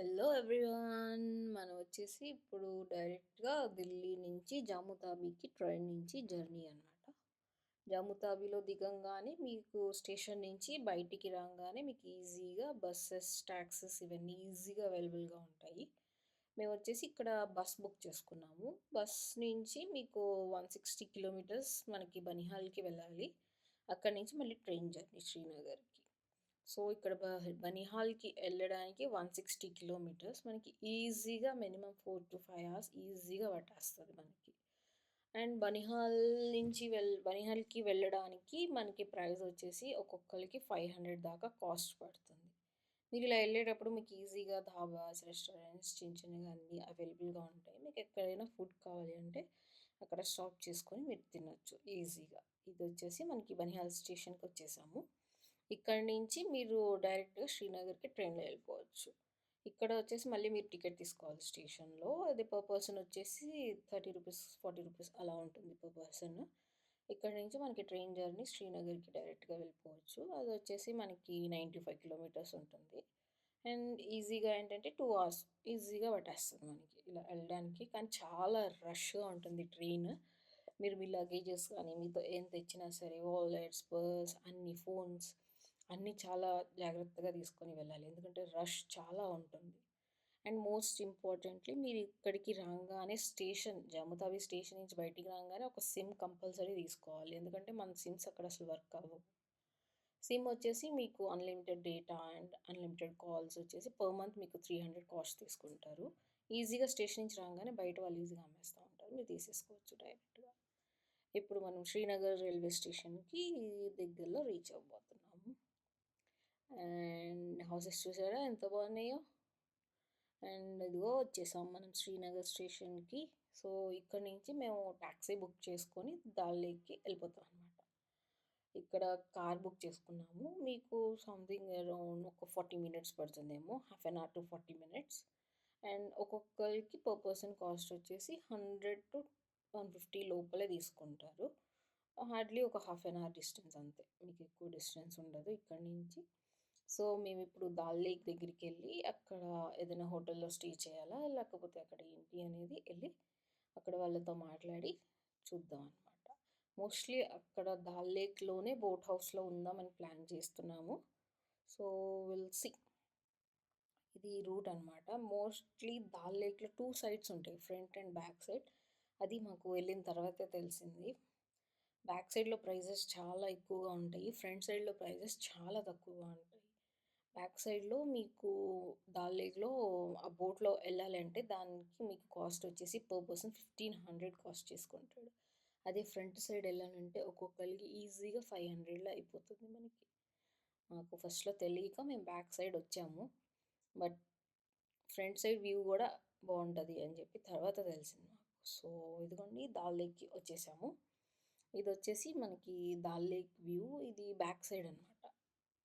Hello everyone. మనం వచ్చేసి ఇప్పుడు డైరెక్ట్గా ఢిల్లీ నుంచి జాముతాబీకి ట్రైన్ నుంచి జర్నీ అనమాట జాముతాబీలో దిగంగానే మీకు స్టేషన్ నుంచి బయటికి రాగానే మీకు ఈజీగా బస్సెస్ ట్యాక్సెస్ ఇవన్నీ ఈజీగా అవైలబుల్గా ఉంటాయి. మేము వచ్చేసి ఇక్కడ బస్ బుక్ చేసుకున్నాము. బస్ నుంచి మీకు వన్ సిక్స్టీ కిలోమీటర్స్ మనకి బనిహాల్కి వెళ్ళాలి. అక్కడి నుంచి మళ్ళీ ట్రైన్ జర్నీ శ్రీనగర్కి. సో ఇక్కడ బ బనిహాల్కి వెళ్ళడానికి వన్ సిక్స్టీ కిలోమీటర్స్. మనకి ఈజీగా minimum four to five hours ఈజీగా పట్టేస్తుంది మనకి. అండ్ బనిహాల్ నుంచి వెల్ బనిహాల్కి వెళ్ళడానికి మనకి ప్రైస్ వచ్చేసి ఒక్కొక్కరికి ఫైవ్ హండ్రెడ్ దాకా కాస్ట్ పడుతుంది. మీరు ఇలా వెళ్ళేటప్పుడు మీకు ఈజీగా ధాబాస్ రెస్టారెంట్స్ చిన్న చిన్నగా అన్నీ అవైలబుల్గా ఉంటాయి. మీకు ఎక్కడైనా ఫుడ్ కావాలి అంటే అక్కడ స్టాప్ చేసుకొని మీరు తినొచ్చు ఈజీగా. ఇది వచ్చేసి మనకి బనిహాల్ స్టేషన్కి వచ్చేసాము. ఇక్కడ నుంచి మీరు డైరెక్ట్గా శ్రీనగర్కి ట్రైన్లో వెళ్ళిపోవచ్చు. ఇక్కడ వచ్చేసి మళ్ళీ మీరు టికెట్ తీసుకోవాలి స్టేషన్లో. అది పర్ పర్సన్ వచ్చేసి థర్టీ రూపీస్ ఫార్టీ రూపీస్ అలా ఉంటుంది పర్ పర్సన్. ఇక్కడ నుంచి మనకి ట్రైన్ జర్నీ శ్రీనగర్కి డైరెక్ట్గా వెళ్ళిపోవచ్చు. అది వచ్చేసి మనకి నైంటీ ఫైవ్ కిలోమీటర్స్ ఉంటుంది. అండ్ ఈజీగా ఏంటంటే టూ అవర్స్ ఈజీగా పట్టేస్తుంది మనకి ఇలా వెళ్ళడానికి. కానీ చాలా రష్గా ఉంటుంది ట్రైన్. మీరు మీ లగేజెస్ కానీ మీతో ఏం తెచ్చినా సరే వాలెట్స్ పర్స్ అన్ని ఫోన్స్ అన్నీ చాలా జాగ్రత్తగా తీసుకొని వెళ్ళాలి. ఎందుకంటే రష్ చాలా ఉంటుంది. అండ్ మోస్ట్ ఇంపార్టెంట్లీ మీరు ఇక్కడికి రాగానే స్టేషన్ జమ్మతావి స్టేషన్ నుంచి బయటికి రాగానే ఒక సిమ్ కంపల్సరీ తీసుకోవాలి. ఎందుకంటే మన సిమ్స్ అక్కడ అసలు వర్క్ అవ్వవు. సిమ్ వచ్చేసి మీకు unlimited data and unlimited calls వచ్చేసి పర్ మంత్ మీకు త్రీ హండ్రెడ్ కాస్ట్ తీసుకుంటారు. ఈజీగా స్టేషన్ నుంచి రాగానే బయట వాళ్ళు ఈజీగా అమ్మేస్తూ ఉంటారు. మీరు తీసేసుకోవచ్చు డైరెక్ట్గా. ఇప్పుడు మనం శ్రీనగర్ రైల్వే స్టేషన్కి దగ్గరలో రీచ్ అవ్వబోతున్నాం. అండ్ హౌసెస్ చూసారా? ఎంత బాగున్నాయో. అండ్ ఇదిగో వచ్చేసాం మనం శ్రీనగర్ స్టేషన్కి. సో ఇక్కడ నుంచి మేము ట్యాక్సీ బుక్ చేసుకొని దాల్లేకి వెళ్ళిపోతాం అనమాట ఇక్కడ కార్ బుక్ చేసుకున్నాము. మీకు సంథింగ్ అరౌండ్ ఒక ఫార్టీ మినిట్స్ పడుతుందేమో. Half an hour to forty minutes. And ఒక్కొక్కరికి పర్ పర్సన్ కాస్ట్ వచ్చేసి హండ్రెడ్ టు వన్ ఫిఫ్టీ లోపలే తీసుకుంటారు. హార్డ్లీ ఒక హాఫ్ అన్ అవర్ డిస్టెన్స్ అంతే. మీకు ఎక్కువ డిస్టెన్స్ ఉండదు ఇక్కడ నుంచి. సో మేము ఇప్పుడు దాల్ లేక్ దగ్గరికి వెళ్ళి అక్కడ ఏదైనా హోటల్లో స్టే చేయాలా? లేకపోతే అక్కడ ఏంటి అనేది వెళ్ళి అక్కడ వాళ్ళతో మాట్లాడి చూద్దాం అనమాట మోస్ట్లీ అక్కడ దాల్ లేక్లోనే బోట్ హౌస్లో ఉందామని ప్లాన్ చేస్తున్నాము. So will see. ఇది రూట్ అనమాట మోస్ట్లీ దాల్ లేక్లో టూ సైడ్స్ ఉంటాయి. Front and back side. అది మాకు వెళ్ళిన తర్వాతే తెలిసింది. బ్యాక్ సైడ్లో ప్రైజెస్ చాలా ఎక్కువగా ఉంటాయి. ఫ్రంట్ సైడ్లో ప్రైజెస్ చాలా తక్కువగా ఉంటాయి. బ్యాక్ సైడ్లో మీకు దాల్ లేక్లో ఆ బోట్లో వెళ్ళాలంటే దానికి మీకు కాస్ట్ వచ్చేసి per person fifteen hundred cost చేసుకుంటాడు. అదే ఫ్రంట్ సైడ్ వెళ్ళాలంటే ఒక్కొక్కరికి ఈజీగా ఫైవ్ హండ్రెడ్లో అయిపోతుంది మనకి. మాకు ఫస్ట్లో తెలియక మేము బ్యాక్ సైడ్ వచ్చాము. బట్ ఫ్రంట్ సైడ్ వ్యూ కూడా బాగుంటుంది అని చెప్పి తర్వాత తెలిసింది మాకు. సో ఇదిగోండి దాల్ లేక్కి వచ్చేసాము. ఇది వచ్చేసి మనకి దాల్ లేక్ వ్యూ ఇది బ్యాక్ సైడ్ అనమాట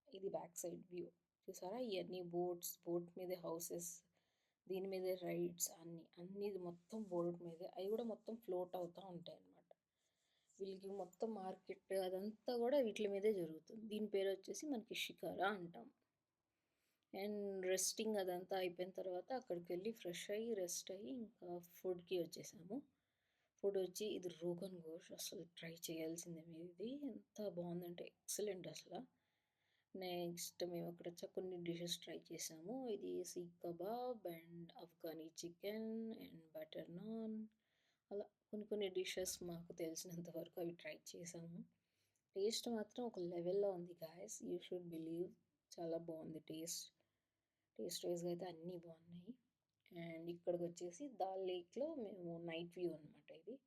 ఇది బ్యాక్ సైడ్ వ్యూ. చూసారా? ఇవన్నీ బోట్స్ బోట్ మీద హౌసెస్ దీని మీదే రైడ్స్ అన్నీ అన్నీ మొత్తం బోట్ మీదే అవి కూడా మొత్తం ఫ్లోట్ అవుతూ ఉంటాయి అన్నమాట. వీళ్ళకి మొత్తం మార్కెట్ అదంతా కూడా వీటి మీదే జరుగుతుంది. దీని పేరు వచ్చేసి మనకి షికారా అంటాం. అండ్ రెస్టింగ్ అదంతా అయిపోయిన తర్వాత అక్కడికి వెళ్ళి ఫ్రెష్ అయ్యి రెస్ట్ అయ్యి ఇంకా ఫుడ్కి వచ్చేసాము. ఫుడ్ వచ్చి ఇది రోగన్ ఘోష్ అసలు ట్రై చేయాల్సిందే మీది. ఎంత బాగుందంటే ఎక్సలెంట్ అసలు. నెక్స్ట్ మేము అక్కడ కొన్ని డిషెస్ ట్రై చేసాము. ఇది seekh kebab and Afghani chicken and butter naan. అలా కొన్ని కొన్ని డిషెస్ మాకు తెలిసినంత వరకు అవి ట్రై చేసాము. టేస్ట్ మాత్రం ఒక లెవెల్లో ఉంది గాయస్. యూ షుడ్ బిలీవ్ చాలా బాగుంది టేస్ట్. టేస్ట్ వైజ్గా అయితే అన్నీ బాగున్నాయి. అండ్ ఇక్కడికి వచ్చేసి దాల్ లేక్లో మేము నైట్ వ్యూ అనమాట ఇది.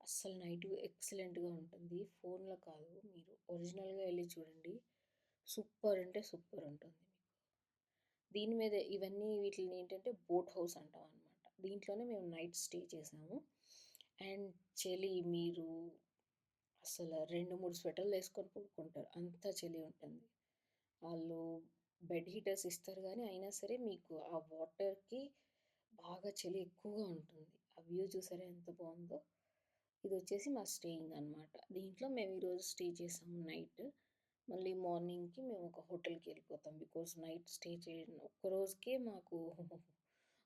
అస్సలు నైట్ వ్యూ ఎక్సలెంట్గా ఉంటుంది. ఫోన్లో కాదు మీరు ఒరిజినల్గా వెళ్ళి చూడండి. సూపర్ అంటే సూపర్ ఉంటుంది దీని మీద ఇవన్నీ వీటిని ఏంటంటే బోట్ హౌస్ అంటాం అనమాట దీంట్లోనే మేము నైట్ స్టే చేసాము. అండ్ చలి మీరు అసలు రెండు మూడు స్వెటర్లు వేసుకొని పడుకుంటారు. అంత చలి ఉంటుంది. వాళ్ళు బెడ్ హీటర్స్ ఇస్తారు కానీ అయినా సరే మీకు ఆ వాటర్కి బాగా చలి ఎక్కువగా ఉంటుంది. ఆ వ్యూ చూసారా ఎంత బాగుందో? ఇది వచ్చేసి మా స్టేయింగ్ అనమాట దీంట్లో మేము ఈరోజు స్టే చేసాము నైట్. మళ్ళీ మార్నింగ్‌కి మేము ఒక హోటల్‌కి వెళ్ళిపోతాం. బికాస్ నైట్ స్టే చేయడం ఒక్కరోజుకే మాకు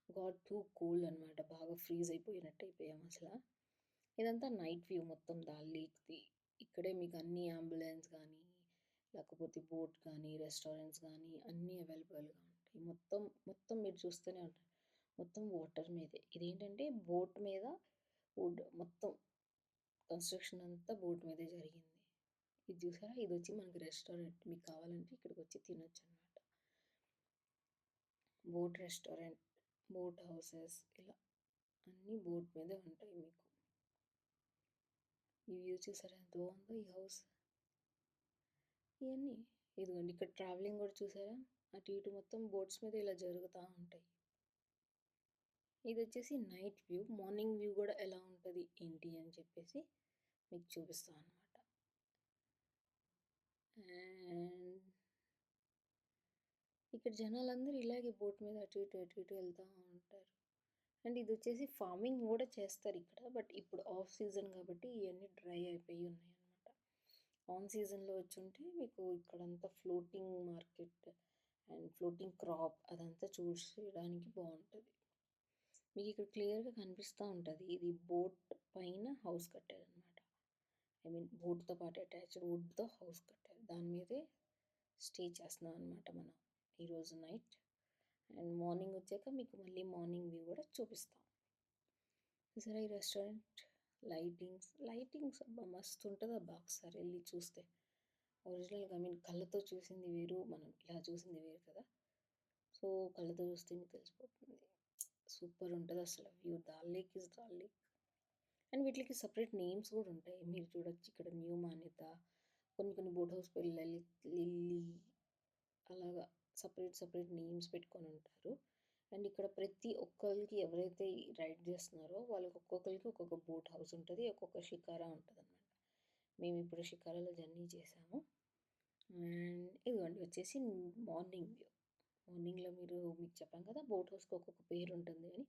గాడ్ టూ కూల్ అనమాట. బాగా ఫ్రీజ్ అయిపోయినట్టు అయిపోయాం అసలు ఇదంతా నైట్ వ్యూ మొత్తం దాల్ లేక్‌ది. ఇక్కడే మీకు అన్ని అంబులెన్స్ కానీ లేకపోతే బోట్ కానీ రెస్టారెంట్స్ కానీ అన్నీ అవైలబుల్‌గా ఉంటాయి. మొత్తం మొత్తం మీరు చూస్తూనే ఉంటారు. మొత్తం వాటర్ మీదే. ఇదేంటంటే బోట్ మీద వుడ్ మొత్తం కన్‌స్ట్రక్షన్ అంతా బోట్ మీదే జరిగింది. ఇది చూసారా? ఇది వచ్చి మనకి రెస్టారెంట్. మీకు కావాలంటే ఇక్కడికి వచ్చి తినొచ్చు అనమాట బోట్ రెస్టారెంట్, బోట్ హౌసెస్ ఇలా అన్నీ బోట్ మీదే ఉంటాయి మీకు. ఈ వ్యూ చూసారా ఎంత బాగుందో ఈ హౌస్. ఇవన్నీ ఇదిగోండి ఇక్కడ ట్రావెలింగ్ కూడా చూసారా? అటు ఇటు మొత్తం బోట్స్ మీద ఇలా జరుగుతూ ఉంటాయి. ఇది వచ్చేసి నైట్ వ్యూ. మార్నింగ్ వ్యూ కూడా ఎలా ఉంటుంది ఏంటి అని చెప్పేసి మీకు చూపిస్తాను అనమాట. అండ్ ఇక్కడ జనాలందరూ ఇలాగే బోట్ మీద అటు ఇటు, అటు ఇటు వెళ్తూ ఉంటారు. అండ్ ఇది వచ్చేసి ఫార్మింగ్ కూడా చేస్తారు ఇక్కడ. బట్ ఇప్పుడు ఆఫ్ సీజన్ కాబట్టి ఇవన్నీ డ్రై అయిపోయి ఉన్నాయి అనమాట ఆన్ సీజన్‌లో వచ్చి ఉంటే మీకు ఇక్కడంతా floating market and floating crop అదంతా చూసేయడానికి బాగుంటుంది మీకు ఇక్కడ క్లియర్‌గా కనిపిస్తూ ఉంటుంది ఇది బోట్ పైన హౌస్ కట్టారనమాట. ఐ మీన్ బోట్‌తో పాటు అటాచ్డ్ వుడ్‌తో హౌస్ కట్టారు. దాని మీదే స్టే చేస్తున్నాం అనమాట మనం ఈరోజు నైట్. అండ్ మార్నింగ్ వచ్చాక మీకు మళ్ళీ మార్నింగ్ వ్యూ కూడా చూపిస్తాం. సరే ఈ రెస్టారెంట్ లైటింగ్స్ లైటింగ్స్ అబ్బా మస్తు ఉంటదబ్బా ఒకసారి వెళ్ళి చూస్తే. ఒరిజినల్‌గా ఐ మీన్ కళ్ళతో చూసింది వేరు, మనం ఇలా చూసింది వేరు కదా! సో, కళ్ళతో చూస్తే మీకు తెలిసిపోతుంది. సూపర్ ఉంటుంది అసలు view. Dal lake is Dal lake. And వీటికి సపరేట్ నేమ్స్ కూడా ఉంటాయి. మీరు చూడొచ్చు ఇక్కడ న్యూ మాన్యత, కొన్ని కొన్ని బోట్ హౌస్ పేర్లు లలిత్, లిల్లీ అలాగా సపరేట్ సపరేట్ నేమ్స్ పెట్టుకొని ఉంటారు. అండ్ ఇక్కడ ప్రతి ఒక్కరికి ఎవరైతే రైడ్ చేస్తున్నారో వాళ్ళకి ఒక్కొక్కరికి ఒక్కొక్క బోట్ హౌస్ ఉంటుంది ఒక్కొక్క షికారా మేము ఇప్పుడు షికారాలో జర్నీ చేసాము. అండ్ ఇదిగోండి వచ్చేసి మార్నింగ్ వ్యూ. మార్నింగ్‌లో మీరు మీకు చెప్పాను కదా! బోట్ హౌస్‌కి ఒక్కొక్క పేరు ఉంటుంది అని.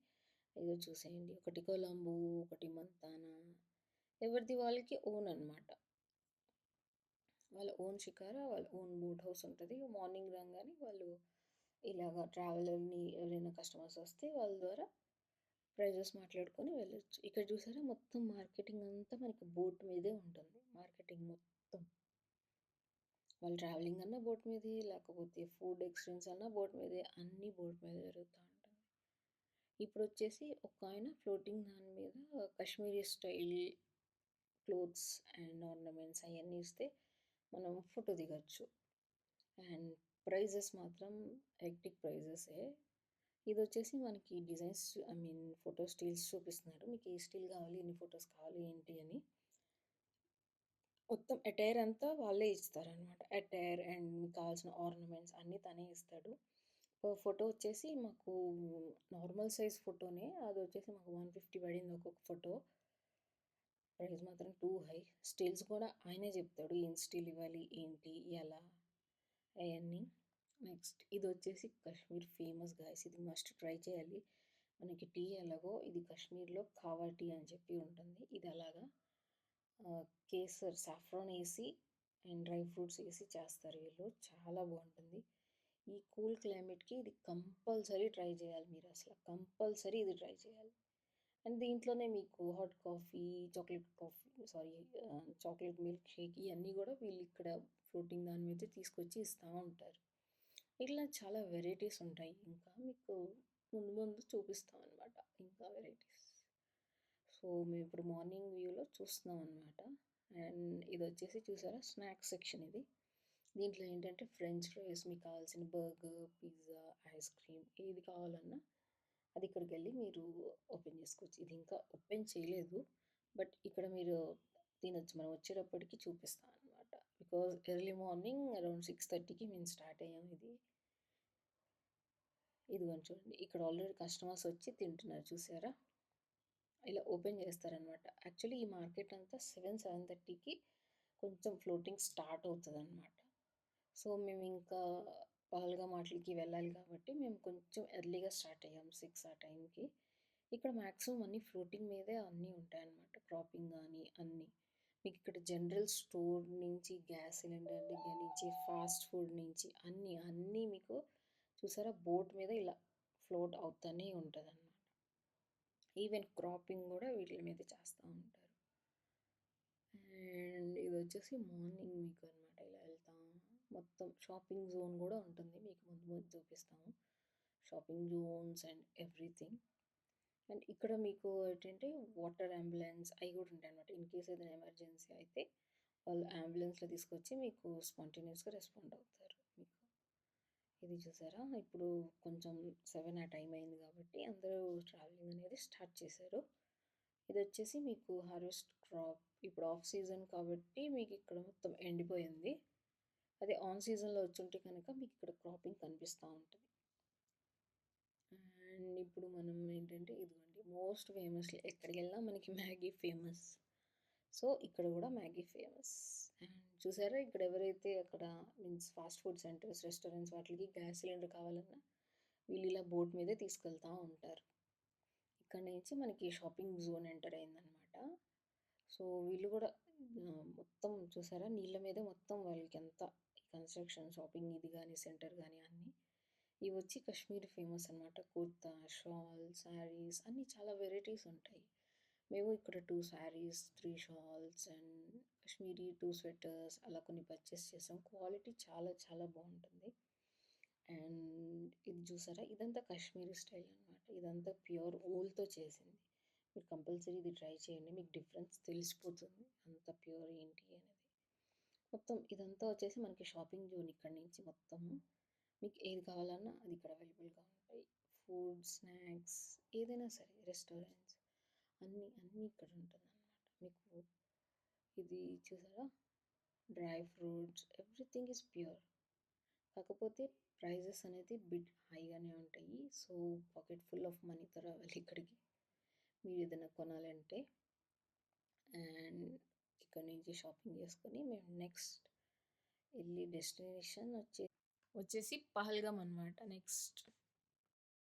ఏదో చూసేయండి. ఒకటి కొలంబు ఒకటి మంతానా ఎవరిది వాళ్ళకి ఓన్ అనమాట. వాళ్ళ ఓన్ షికారా, వాళ్ళ ఓన్ బోట్ హౌస్ ఉంటుంది మార్నింగ్ రాంగానే వాళ్ళు ఇలాగ ట్రావెలర్‌ని ఎవరైనా కస్టమర్స్ వస్తే వాళ్ళ ద్వారా ప్రైజెస్ మాట్లాడుకొని వెళ్ళొచ్చు. ఇక్కడ చూసారా మొత్తం మార్కెటింగ్ అంతా మనకి బోట్ మీదే ఉంటుంది. మార్కెటింగ్ మొత్తం. వాళ్ళు ట్రావెలింగ్ అన్నా బోట్ మీదే, లేకపోతే ఫుడ్ ఎక్స్‌చేంజ్ అన్నా బోట్ మీదే. అన్నీ బోట్ మీద జరుగుతూ ఉంటుంది. ఒక ఆయన ఫ్లోటింగ్ దాని మీద Kashmiri style clothes and ornaments అవన్నీ ఇస్తే మనం ఫోటో దిగచ్చు అండ్ ప్రైజెస్ మాత్రం హెక్టిక్ ప్రైజెసే. ఇదొచ్చేసి మనకి designs I mean photo stills చూపిస్తున్నారు. మీకు ఏ స్టీల్ కావాలి, ఎన్ని ఫోటోస్ కావాలి, ఏంటి అని. మొత్తం అటైర్ అంతా వాళ్ళే ఇస్తారనమాట. అటైర్ అండ్ మీకు కావాల్సిన ఆర్నమెంట్స్ అన్నీ తనే ఇస్తాడు. ఫోటో వచ్చేసి మాకు నార్మల్ సైజ్ ఫోటోనే అది వచ్చేసి మాకు 150 పడింది ఒక్కొక్క ఫోటో. ప్రైస్ మాత్రం టూ హై. స్టీల్స్ కూడా ఆయనే చెప్తాడు. ఏం స్టీల్ ఇవ్వాలి, ఏంటి, ఎలా అవన్నీ నెక్స్ట్ ఇది వచ్చేసి కాశ్మీర్ ఫేమస్ గాయ్స్. ఇది మస్ట్ ట్రై చేయాలి. మనకి టీ ఎలాగో ఇది కాశ్మీర్‌లో కావా టీ అని చెప్పి ఉంటుంది. ఇది అలాగా కేసర్ సాఫ్రాన్ వేసి అండ్ డ్రై ఫ్రూట్స్ వేసి చేస్తారు వీళ్ళు. చాలా బాగుంటుంది ఈ కూల్ క్లైమేట్‌కి ఇది కంపల్సరీ ట్రై చేయాలి మీరు అసలు కంపల్సరీ ఇది ట్రై చేయాలి. అండ్ దీంట్లోనే మీకు hot coffee, chocolate coffee sorry chocolate milk shake ఇవన్నీ కూడా వీళ్ళు ఇక్కడ ఫ్లోటింగ్ దాని మీద తీసుకొచ్చి ఇస్తూ ఉంటారు. ఇట్లా చాలా వెరైటీస్ ఉంటాయి. ఇంకా మీకు ముందు ముందు చూపిస్తాం అనమాట. ఇంకా వెరైటీస్. సో, మేము ఇప్పుడు మార్నింగ్ వ్యూలో చూస్తున్నాం అనమాట. అండ్ ఇది వచ్చేసి చూసారా స్నాక్స్ సెక్షన్ ఇది. దీంట్లో ఏంటంటే ఫ్రెంచ్ ఫ్రైస్, మీకు కావాల్సిన బర్గర్, పిజ్జా, ఐస్ క్రీమ్ ఏది కావాలన్నా అది ఇక్కడికి వెళ్ళి మీరు ఓపెన్ చేసుకోవచ్చు. ఇది ఇంకా ఓపెన్ చేయలేదు. బట్ ఇక్కడ మీరు తినొచ్చు. మనం వచ్చేటప్పటికి చూపిస్తాం అనమాట. బికాజ్ ఎర్లీ మార్నింగ్ అరౌండ్ 6:30కి మేము స్టార్ట్ అయ్యాం ఇది. ఇదిగోండి చూడండి. ఇక్కడ ఆల్రెడీ కస్టమర్స్ వచ్చి తింటున్నారు చూసారా? ఇలా ఓపెన్ చేస్తారనమాట. యాక్చువల్లీ ఈ మార్కెట్ అంతా 7, 7:30కి కొంచెం ఫ్లోటింగ్ స్టార్ట్ అవుతుంది అనమాట సో, మేము ఇంకా పాలుగా మాటలకి వెళ్ళాలి కాబట్టి మేము కొంచెం ఎర్లీగా స్టార్ట్ అయ్యాము సిక్స్ ఆ టైంకి. ఇక్కడ మ్యాక్సిమం అన్నీ ఫ్లోటింగ్ మీదే అన్నీ ఉంటాయన్నమాట. క్రాపింగ్ కానీ అన్నీ. మీకు ఇక్కడ జనరల్ స్టోర్ నుంచి గ్యాస్ సిలిండర్ దగ్గర నుంచి ఫాస్ట్ ఫుడ్ నుంచి అన్నీ అన్నీ మీకు చూసారా బోట్ మీద ఇలా ఫ్లోట్ అవుతూనే ఉంటుంది అన్నమాట ఈవెన్ క్రాపింగ్ కూడా వీటి మీద చేస్తూ ఉంటారు అండ్ ఇది వచ్చేసి మార్నింగ్ మీకు అనమాట ఇలా వెళ్తాం మొత్తం షాపింగ్ జోన్ కూడా ఉంటుంది. మీకు ముందు ముందు చూపిస్తాము. Shopping zones and everything. And ఇక్కడ మీకు ఏంటంటే వాటర్ అంబులెన్స్ అవి కూడా ఉంటాయి అనమాట ఇన్ కేస్ ఏదైనా ఎమర్జెన్సీ అయితే వాళ్ళు అంబులెన్స్లో తీసుకొచ్చి మీకు స్పాంటేనియస్గా రెస్పాండ్ అవుతారు మీకు. ఇది చూసారా? ఇప్పుడు కొంచెం సెవెన్ ఆ టైం అయింది కాబట్టి అందరూ ట్రావెలింగ్ అనేది స్టార్ట్ చేశారు. ఇది వచ్చేసి మీకు హార్వెస్ట్ క్రాప్. ఇప్పుడు ఆఫ్ సీజన్ కాబట్టి మీకు ఇక్కడ మొత్తం ఎండిపోయింది. అదే ఆన్ సీజన్లో వచ్చుంటే కనుక మీకు ఇక్కడ క్రాపింగ్ కనిపిస్తూ ఉంటుంది. అండ్ ఇప్పుడు మనం ఏంటంటే ఇదిగోండి మోస్ట్ ఫేమస్ ఎక్కడికి వెళ్ళినా మనకి మ్యాగీ ఫేమస్. సో ఇక్కడ కూడా మ్యాగీ ఫేమస్. అండ్ చూసారా ఇక్కడ ఎవరైతే అక్కడ means fast food centres restaurants వాటికి గ్యాస్ సిలిండర్ కావాలన్నా వీళ్ళు ఇలా బోట్ మీదే తీసుకెళ్తూ ఉంటారు. ఇక్కడ నుంచి మనకి షాపింగ్ జోన్ ఎంటర్ అయిందనమాట. సో వీళ్ళు కూడా మొత్తం చూసారా నీళ్ళ మీదే మొత్తం వాళ్ళకి ఎంత కన్స్ట్రక్షన్ షాపింగ్ ఇది కానీ సెంటర్ కానీ అన్నీ. ఇవి వచ్చి కాశ్మీర్ ఫేమస్ అనమాట కుర్తా షాల్ శారీస్ అన్నీ చాలా వెరైటీస్ ఉంటాయి. మేము ఇక్కడ two saris three shawls and Kashmiri two sweaters అలా కొన్ని పర్చేస్ చేసాం. క్వాలిటీ చాలా చాలా బాగుంటుంది. అండ్ ఇది చూసారా? ఇదంతా కాశ్మీరీ స్టైల్ అనమాట ఇదంతా ప్యూర్ ఊల్తో చేసింది. మీరు కంపల్సరీ ఇది ట్రై చేయండి. మీకు డిఫరెన్స్ తెలిసిపోతుంది. అంత ప్యూర్ ఏంటి అనేది. మొత్తం ఇదంతా వచ్చేసి మనకి షాపింగ్ జోన్ ఇక్కడ నుంచి మొత్తము మీకు ఏది కావాలన్నా అది ఇక్కడ అవైలబుల్గా ఉంటాయి. ఫుడ్ స్నాక్స్ ఏదైనా సరే రెస్టారెంట్స్ అన్నీ అన్నీ ఇక్కడ ఉంటుంది అనమాట మీకు ఇది చూసారా? Dry fruits everything is pure. కాకపోతే ప్రైజెస్ అనేది బిడ్ హైగానే ఉంటాయి. సో పాకెట్ ఫుల్ ఆఫ్ మనీతో రావాలి ఇక్కడికి. మీరు ఏదైనా కొనాలంటే అండ్ ఇక్కడ నుంచి షాపింగ్ చేసుకొని మేము నెక్స్ట్ వెళ్ళి డెస్టినేషన్ వచ్చే వచ్చేసి పహల్గామ్ అనమాట నెక్స్ట్